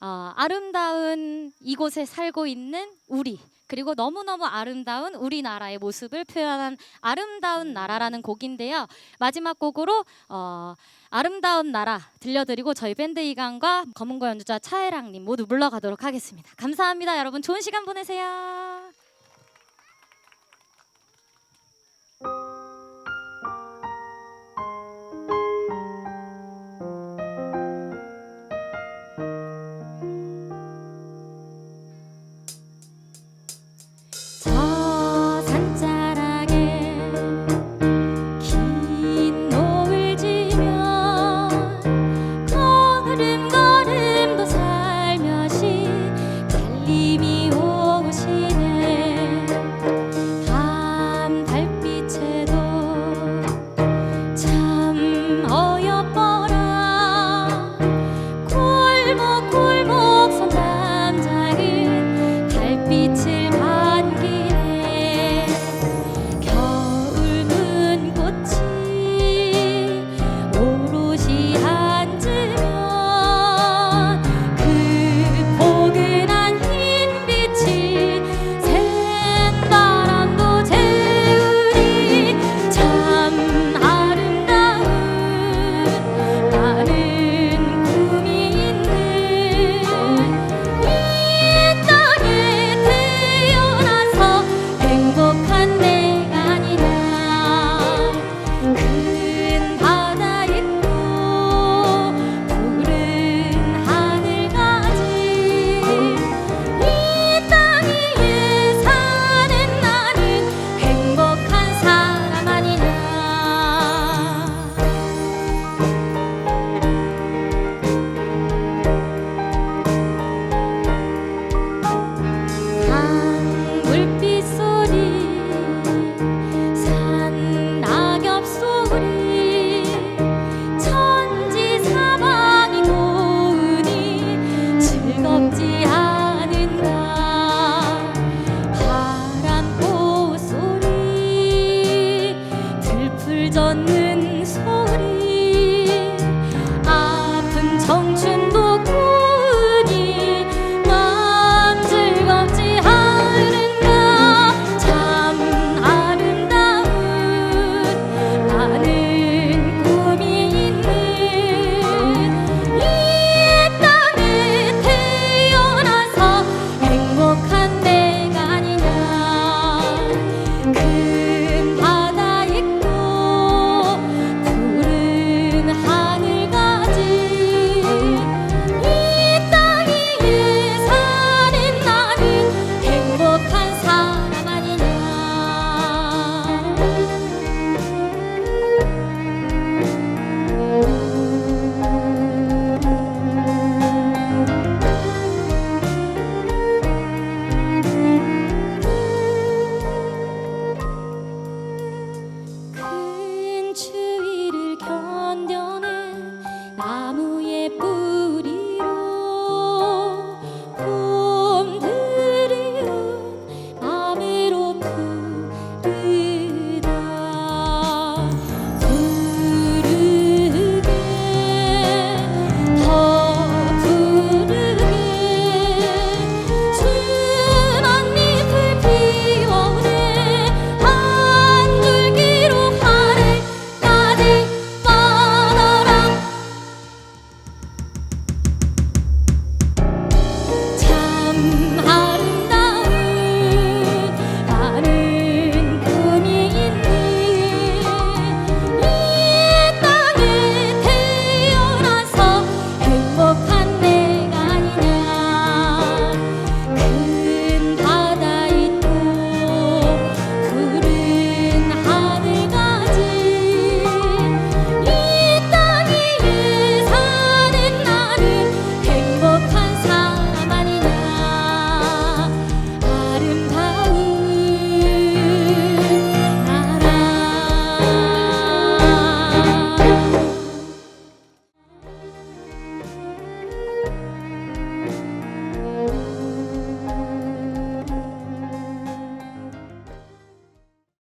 어, 아름다운 이곳에 살고 있는 우리 그리고 너무너무 아름다운 우리나라의 모습을 표현한 아름다운 나라라는 곡인데요. 마지막 곡으로 어, 아름다운 나라 들려드리고 저희 밴드 이강과 검은고 연주자 차혜랑님 모두 물러가도록 하겠습니다. 감사합니다, 여러분. 좋은 시간 보내세요.